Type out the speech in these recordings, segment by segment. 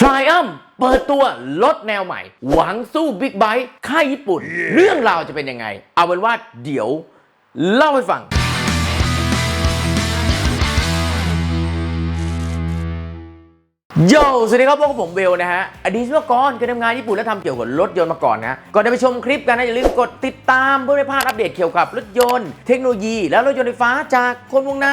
Triumph เปิดตัวรถแนวใหม่ หวังสู้บิ๊กไบค์ค่ายญี่ปุ่น เรื่องราวจะเป็นยังไง เอาเป็นว่าเดี๋ยว เล่าให้ฟัง โยสวัสดีครับพวกบผมเวลนะฮะ อดีตวิศวกรเคยทำงานญี่ปุ่นและทำเกี่ยวกับรถยนต์มาก่อนนะ ก่อนจะไปชมคลิปกันนะ อย่าลืมกดติดตามเพื่อไม่พลาดอัปเดตเกี่ยวกับรถยนต์ เทคโนโลยี และรถยนต์ไฟฟ้าจากคนวงใน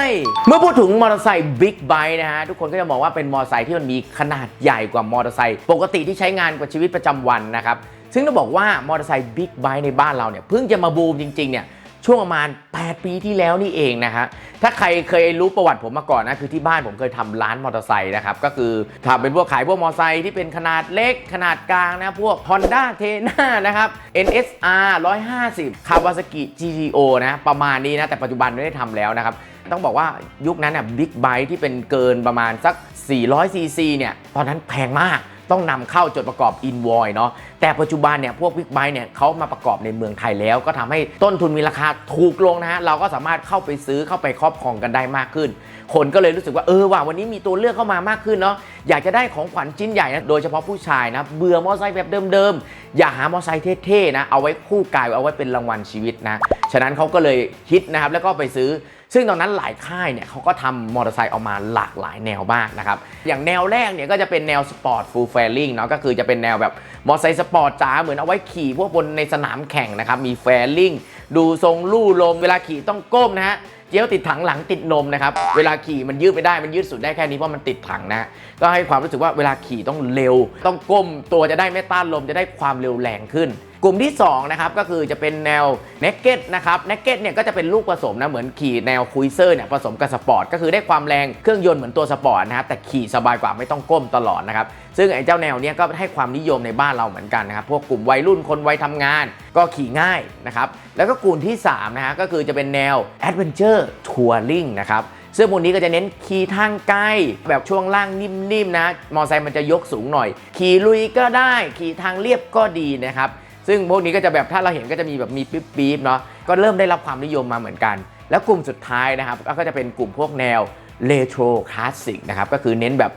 เมื่อพูดถึงมอเตอร์ไซค์บิ๊กไบค์นะฮะ ทุกคนก็จะมองว่าเป็นมอเตอร์ไซค์ที่มันมีขนาดใหญ่กว่ามอเตอร์ไซค์ปกติที่ใช้งานกับชีวิตประจำวันนะครับซึ่งต้องบอกว่ามอเตอร์ไซค์บิ๊กไบค์ในบ้านเราเนี่ยเพิ่งจะมาบูมจริงๆเนี่ย ช่วงประมาณ 8 ปีที่แล้วนี่เองนะฮะถ้าใครเคยรู้ประวัติผมมาก่อนนะคือที่บ้านผมเคยทำร้านมอเตอร์ไซค์นะครับก็คือทำเป็นพวกขายพวกมอเตอร์ไซค์ที่เป็นขนาดเล็กขนาดกลางนะพวก Honda t e n a นะครับ NSR 150 Kawasaki GTO นะประมาณนี้นะแต่ปัจจุบันไม่ได้ทำแล้วนะครับ ต้องบอกว่ายุคนั้นน่ะบิ๊กไบค์ที่เป็นเกินประมาณสัก 400 ซีซีเนี่ย ตอนนั้นแพงมากต้องนำเข้าจดประกอบอินวอยเนาะแต่ปัจจุบันเนี่ยพวกบิ๊กไบค์เนี่ยเขามาประกอบในเมืองไทยแล้ว ก็ทำให้ต้นทุนมีราคาถูกลงนะฮะเราก็สามารถเข้าไปซื้อเข้าไปครอบครองกันได้มากขึ้น คนก็เลยรู้สึกว่าเออว่าวันนี้มีตัวเลือกเข้ามามากขึ้นเนาะอยากจะได้ของขวัญชิ้นใหญ่นะโดยเฉพาะผู้ชายนะเบื่อมอเตอร์ไซค์แบบเดิมๆอย่าหามอเตอร์ไซค์เท่ๆนะเอาไว้คู่กายเอาไว้เป็นรางวัลชีวิตนะฉะนั้นเขาก็เลยคิดนะครับแล้วก็ไปซื้อ ซึ่งตอนนั้นหลายค่ายเนี่ยเขาก็ทำมอเตอร์ไซค์ออกมาหลากหลายแนวมากนะครับอย่างแนวแรกเนี่ยก็จะเป็นแนวสปอร์ตฟูลแฟลิงเนาะก็คือจะเป็นแนวแบบมอเตอร์ไซค์สปอร์ตจ๋าเหมือนเอาไว้ขี่พวกบนในสนามแข่งนะครับมีแฟลิงดูทรงลู่ลมเวลาขี่ต้องก้มนะฮะ เจี๊ยวติดถังหลังติดนมนะครับ เวลาขี่มันยืดไปได้มันยืดสุดได้แค่นี้เพราะมันติดถังนะ ก็ให้ความรู้สึกว่าเวลาขี่ต้องเร็ว ต้องก้มตัวจะได้ไม่ต้านลมจะได้ความเร็วแรงขึ้น กลุ่มที่2นะครับก็คือจะเป็นแนว n น k เก็ตนะครับ n น k เก็ตเนี่ยก็จะเป็นลูกผสมนะเหมือนขี่แนวคุยเซอร์เนี่ยผสมกับสปอร์ตก็คือได้ความแรงเครื่องยนต์เหมือนตัวสปอร์ตนะครับแต่ขี่สบายกว่าไม่ต้องก้มตลอดนะครับซึ่งไอ้เจ้าแนวเนี้ยก็ให้ความนิยมในบ้านเราเหมือนกันนะครับพวกกลุ่มวัยรุ่นคนวัยทำงาน ก็ขี่ง่ายนะครับแล้วก็กลุ่มที่3นะฮะก็คือจะเป็นแนว Adventure Touring นะครับซึ่งพวกนี้ก็จะเน้นขี่ทางไกลแบบช่วงล่างนิ่มๆนะมอไซค์มันจะยกสูงหน่อย ขี่ลุยก็ได้ ขี่ทางเรียบก็ดีนะครับ ซึ่งพวกนี้ก็จะแบบถ้าเราเห็นก็จะมีแบบมีปี๊บๆเนาะก็เริ่มได้รับความนิยมมาเหมือนกัน แล้วกลุ่มสุดท้ายนะครับก็จะเป็นกลุ่มพวกแนวเลโทรคลาสสิกนะครับก็คือเน้นแบบ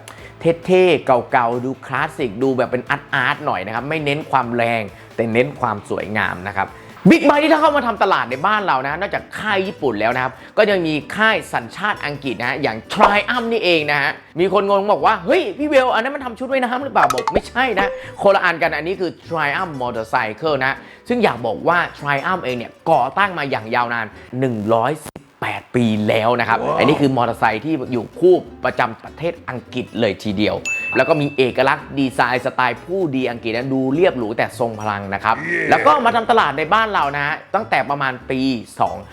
เท่ๆ เก่าๆ ดูคลาสสิก ดูแบบเป็นอาร์ตๆหน่อยนะครับ ไม่เน้นความแรง แต่เน้นความสวยงามนะครับ บิ๊กไบค์ที่ถ้าเข้ามาทำตลาดในบ้านเรานะนอกจากค่ายญี่ปุ่นแล้วนะครับ ก็ยังมีค่ายสัญชาติอังกฤษนะฮะอย่าง Triumph นี่เองนะฮะ มีคนงงบอกว่า เฮ้ย พี่เวล อันนั้นมันทำชุดไว้น้ำหรือเปล่า บอกไม่ใช่นะคนละอันกันอันนี้คือ Triumph Motorcycle นะ ซึ่งอยากบอกว่า Triumph เองเนี่ยก่อตั้งมาอย่างยาวนาน 118ปีแล้วนะครับ อันนี้คือมอเตอร์ไซค์ที่อยู่คู่ประจำประเทศอังกฤษเลยทีเดียว แล้วก็มีเอกลักษณ์ดีไซน์สไตล์ผู้ดีอังกฤษนะดูเรียบหรูแต่ทรงพลังนะครับแล้วก็มาทำตลาดในบ้านเรานะฮะตั้งแต่ประมาณปี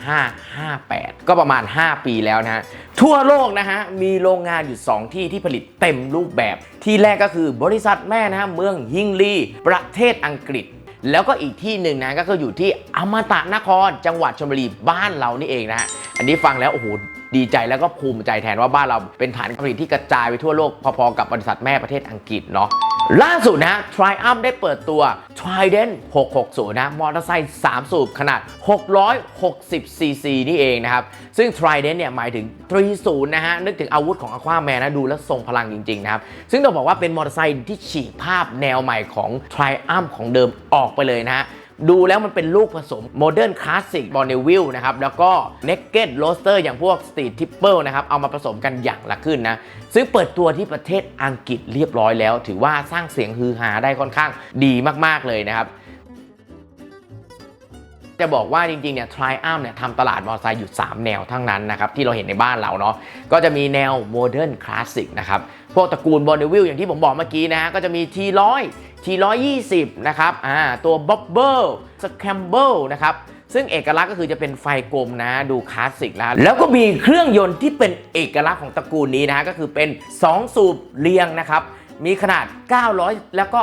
2558 ก็ประมาณ 5 ปีแล้วนะฮะทั่วโลกนะฮะมีโรงงานอยู่ 2 ที่ที่ผลิตเต็มรูปแบบ ที่แรกก็คือบริษัทแม่นะฮะเมืองฮิงลีประเทศอังกฤษแล้วก็อีกที่หนึ่งนะก็คืออยู่ที่อมตะนครจังหวัดชลบุรีบ้านเรานี่เองนะฮะอันนี้ฟังแล้วโอ้โห ดีใจแล้วก็ภูมิใจแทนว่าบ้านเราเป็นฐานผลิตที่กระจายไปทั่วโลกพอๆกับบริษัทแม่ประเทศอังกฤษเนาะล่าสุดนะ Triumph ได้เปิดตัว Trident 660 นะ มอเตอร์ไซค์3สูบขนาด 660 ซีซีนี่เองนะครับ ซึ่ง Trident เนี่ยหมายถึง 30 นะฮะ นึกถึงอาวุธของ Aquaman นะ ดูแล้วทรงพลังจริง ๆ นะครับ ซึ่งต้องบอกว่าเป็นมอเตอร์ไซค์ที่ฉีกภาพแนวใหม่ของ Triumph ของเดิมออกไปเลยนะฮะ ดูแล้วมันเป็นลูกผสมโมเดิร์นคลาสสิกบอลเนวิลนะครับ แล้วก็ Naked Roadster อย่างพวกสตรีททิปเปิลนะครับ เอามาผสมกันอย่างละขึ้นนะ ซึ่งเปิดตัวที่ประเทศอังกฤษเรียบร้อยแล้ว ถือว่าสร้างเสียงฮือฮาได้ค่อนข้างดีมาก ๆ เลยนะครับ จะบอกว่าจริงๆเนี่ย Triumph เนี่ยทำตลาดมอเตอร์ไซค์อยู่ 3 แนวทั้งนั้นนะครับที่เราเห็นในบ้านเราเนาะก็จะมีแนวโมเดิร์นคลาสสิกนะครับพวกตระกูลบอ n วิลอย่างที่ผมบอกเมื่อกี้นะฮะก็จะมี T100 T120 นะครับอ่าตัว Bubble Scramble นะครับซึ่งเอกลักษณ์ก็คือจะเป็นไฟกลมนะดูคลาสสิกแล้ว แล้วก็มีเครื่องยนต์ที่เป็นเอกลักษณ์ของตระกูลนี้นะฮะก็คือเป็น 2 สูบเรียงนะครับ มีขนาด 900 แล้วก็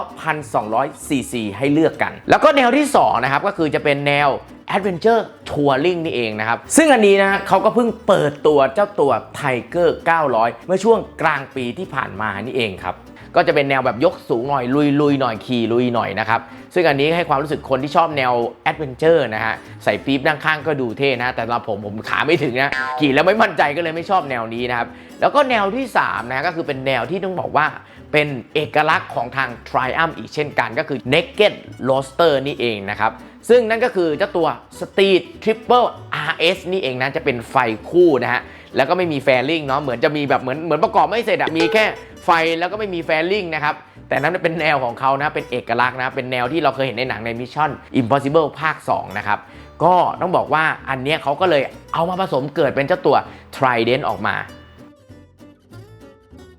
1,200 ซีซีให้เลือกกัน แล้วก็แนวที่ 2 นะครับ ก็คือจะเป็นแนว Adventure Touring นี่เองนะครับ ซึ่งอันนี้นะเขาก็เพิ่งเปิดตัวเจ้าตัว Tiger 900 เมื่อช่วงกลางปีที่ผ่านมานี่เองครับก็จะเป็นแนวแบบยกสูงหน่อยลุยลุยหน่อยขี่ลุยหน่อยนะครับ ซึ่งอันนี้ให้ความรู้สึกคนที่ชอบแนวแอดเวนเจอร์นะฮะ ใส่ปี๊บด้านข้างก็ดูเท่นะ แต่สำหรับผมผมขาไม่ถึงนะ ขี่แล้วไม่มั่นใจก็เลยไม่ชอบแนวนี้นะครับ แล้วก็แนวที่3นะก็คือเป็นแนวที่ต้องบอกว่า เป็นเอกลักษณ์ของทาง Triumph อีกเช่นกันก็คือ Naked Roaster นี่เองนะครับ ซึ่งนั่นก็คือเจ้าตัว Street Triple RS นี่เองนะ จะเป็นไฟคู่นะฮะ แล้วก็ไม่มีแฟลิงเนาะเหมือนจะมีแบบเหมือนเหมือนประกอบไม่เสร็จอะมีแค่ไฟแล้วก็ไม่มีแฟลิงนะครับแต่นั้นเป็นแนวของเขานะ เป็นเอกลักษณ์นะ เป็นแนวที่เราเคยเห็นในหนังใน Mission Impossible ภาค 2 นะครับ ก็ต้องบอกว่าอันเนี้ยเขาก็เลยเอามาผสมเกิดเป็นเจ้าตัว Trident ออกมา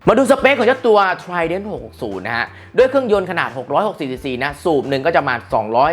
มาดูสเปคของเจ้าตัว Trident 660 นะฮะ ด้วยเครื่องยนต์ขนาด 660 cc นะ สูบหนึ่งก็จะมา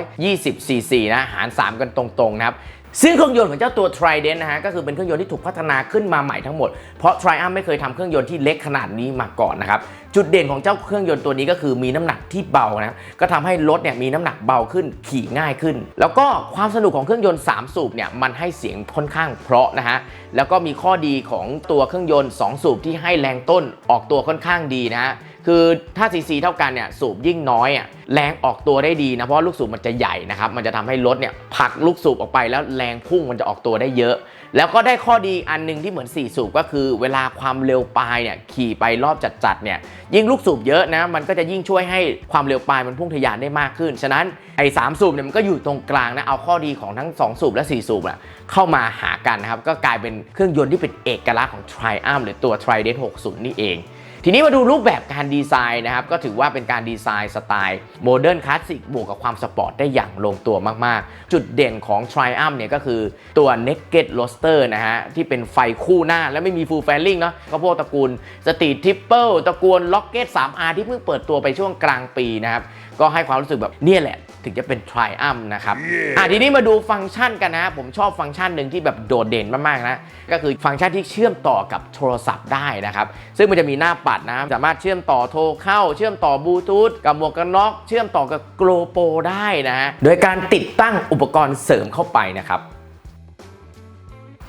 220 cc นะ หาร 3 กันตรงๆนะครับ ซึ่งเครื่องยนต์ของเจ้าตัว Trident นะฮะก็คือเป็นเครื่องยนต์ที่ถูกพัฒนาขึ้นมาใหม่ทั้งหมด เพราะ Triumph ไม่เคยทำเครื่องยนต์ที่เล็กขนาดนี้มาก่อนนะครับจุดเด่นของเจ้าเครื่องยนต์ตัวนี้ก็คือมีน้ำหนักที่เบานะก็ทำให้รถเนี่ยมีน้ำหนักเบาขึ้นขี่ง่ายขึ้น แล้วก็ความสนุกของเครื่องยนต์ 3 สูบเนี่ยมันให้เสียงค่อนข้างเพราะนะฮะแล้วก็มีข้อดีของตัวเครื่องยนต์ 2 สูบที่ให้แรงต้นออกตัวค่อนข้างดีนะฮะ คือถ้าซีซีเท่ากันเนี่ยสูบยิ่งน้อยอะแรงออกตัวได้ดีนะเพราะลูกสูบมันจะใหญ่นะครับมันจะทำให้รถเนี่ยผลักลูกสูบออกไปแล้วแรงพุ่งมันจะออกตัวได้เยอะ แล้วก็ได้ข้อดีอันหนึงที่เหมือน 4 สูบก็คือ เวลาความเร็วปลายเนี่ยขี่ไปรอบจัดๆเนี่ยยิ่งลูกสูบเยอะนะมันก็จะยิ่งช่วยให้ความเร็วปลายมันพุ่งทะยานได้มากขึ้น ฉะนั้นไอ้สามสูบเนี่ยมันก็อยู่ตรงกลางนะเอาข้อดีของทั้ง 2 สูบและ 4 สูบอะเข้ามาหากันนะครับก็กลายเป็นเครื่องยนต์ที่เป็นเอกลักษณ์ของ Triumph หรือตัว Trident 60 นี่เอง ทีนี้มาดูรูปแบบการดีไซน์นะครับ ก็ถือว่าเป็นการดีไซน์สไตล์โมเดิร์นคลาสสิกบวกกับความสปอร์ตได้อย่างลงตัวมาก ๆ จุดเด่นของ Triumph เนี่ยก็คือตัว Naked Roster นะฮะ ที่เป็นไฟคู่หน้าและไม่มี Full Fairing เนาะก็พวกตระกูล Street Triple ตระกูล Rocket 3R ที่เพิ่งเปิดตัวไปช่วงกลางปีนะครับ ก็ให้ความรู้สึกแบบเนี่ยแหละ ถึงจะเป็น Triumph นะครับอะทีนี้มาดูฟังก์ชันกันนะ ผมชอบฟังก์ชันหนึ่งที่แบบโดดเด่นมากๆนะ ก็คือฟังก์ชันที่เชื่อมต่อกับโทรศัพท์ได้นะครับ ซึ่งมันจะมีหน้าปัดนะ สามารถเชื่อมต่อโทรเข้า เชื่อมต่อบลูทูธกับหมวกกันน็อกเชื่อมต่อกับโกลโปได้นะฮะโดยการติดตั้งอุปกรณ์เสริมเข้าไปนะครับ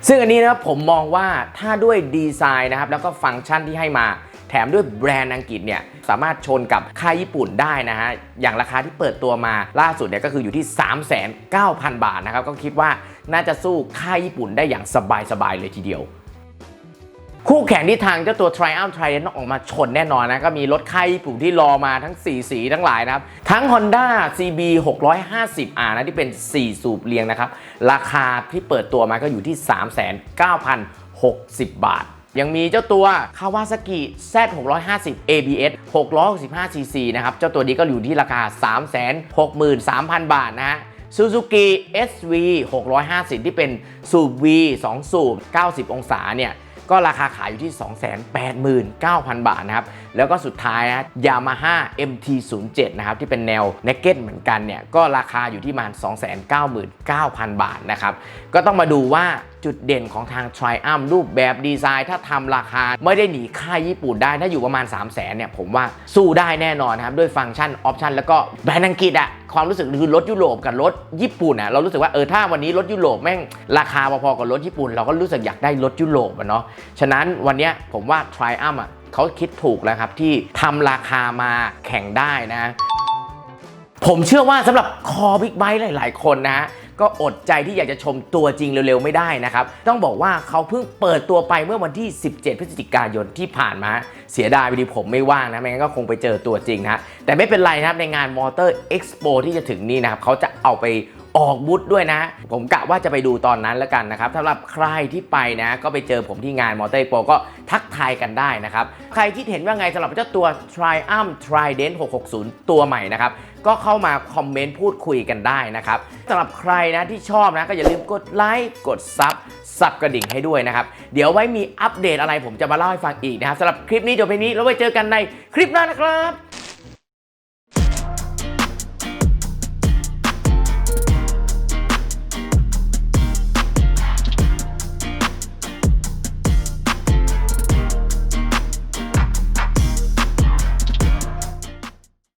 ซึ่งอันนี้นะครับผมมองว่าถ้าด้วยดีไซน์นะครับแล้วก็ฟังก์ชันที่ให้มา แถมด้วยแบรนด์อังกฤษเนี่ยสามารถชนกับค่ายญี่ปุ่นได้นะฮะ อย่างราคาที่เปิดตัวมาล่าสุดเนี่ยก็คืออยู่ที่ 3,900 บาทนะครับ ก็คิดว่าน่าจะสู้ค่ายญี่ปุ่นได้อย่างสบายๆเลยทีเดียวคู่แข่งที่ทางเจ้าตัว Triumph Trident ออกมาชนแน่นอนนะ ก็มีรถค่ายญี่ปุ่นที่รอมาทั้ง 4 สีทั้งหลายนะครับ ทั้ง Honda CB 650R นะที่เป็น 4 สูบเรียงนะครับ ราคาที่เปิดตัวมาก็อยู่ที่ 39,060 บาท ยังมีเจ้าตัว Kawasaki Z 650 ABS 665cc นะครับ เจ้าตัวนี้ก็อยู่ที่ราคา 363,000 บาทนะฮะ Suzuki SV 650 ที่เป็นสูบ V 2 สูบ 90 องศาเนี่ยก็ราคาขายอยู่ที่ 289,000 บาทนะครับ แล้วก็สุดท้ายนะ Yamaha MT-07 นะครับ ที่เป็นแนว Naked เหมือนกันเนี่ย ก็ราคาอยู่ที่ประมาณ 299,000 บาทนะครับ ก็ต้องมาดูว่า จุดเด่นของทาง Triumph รูปแบบดีไซน์ ถ้าทำราคาไม่ได้หนีค่ายญี่ปุ่นได้ ถ้าอยู่ประมาณ 3 0 0 0 0นเนี่ย ผมว่าสู้ได้แน่นอนครับ ด้วยฟังก์ชัน ออปชันแล้วก็แบรนด์อังกฤษอะความรู้สึกคือรถยุโรปกับรถญี่ปุ่นอะเรารู้สึกว่าเออถ้าวันนี้รถยุโรปแม่งราคาพอๆกับรถญี่ปุ่น เราก็รู้สึกอยากได้รถยุโรปอะเนาะฉะนั้นวันนี้ผมว่า Triumph อะเขาคิดถูกแล้วครับที่ทำราคามาแข่งได้นะ ผมเชื่อว่าสำหรับคอบิ๊กไบค์หลาย ๆ คนนะ ก็อดใจที่อยากจะชมตัวจริงเร็วๆไม่ได้นะครับ ต้องบอกว่าเขาเพิ่งเปิดตัวไปเมื่อวันที่ 17 พฤศจิกายนที่ผ่านมา เสียดายพอดีผมไม่ว่างนะ ไม่งั้นก็คงไปเจอตัวจริงนะแต่ไม่เป็นไรนะครับในงานมอเตอร์เอ็กซ์โปที่จะถึงนี้นะครับเขาจะเอาไป ออกบูธด้วยนะ ผมกะว่าจะไปดูตอนนั้นแล้วกันนะครับสำหรับใครที่ไปนะ ก็ไปเจอผมที่งาน Motor Expo ก็ทักทายกันได้นะครับ ใครคิดเห็นว่าไงสำหรับเจ้าตัว Triumph Trident 660 ตัวใหม่นะครับก็เข้ามาคอมเมนต์พูดคุยกันได้นะครับสำหรับใครนะที่ชอบนะก็อย่าลืมกดไลค์กดซับสับกระดิ่งให้ด้วยนะครับ เดี๋ยวไว้มีอัปเดตอะไรผมจะมาเล่าให้ฟังอีกนะครับสำหรับคลิปนี้จบไปนี้แล้วไว้เจอกันในคลิปหน้านะครับ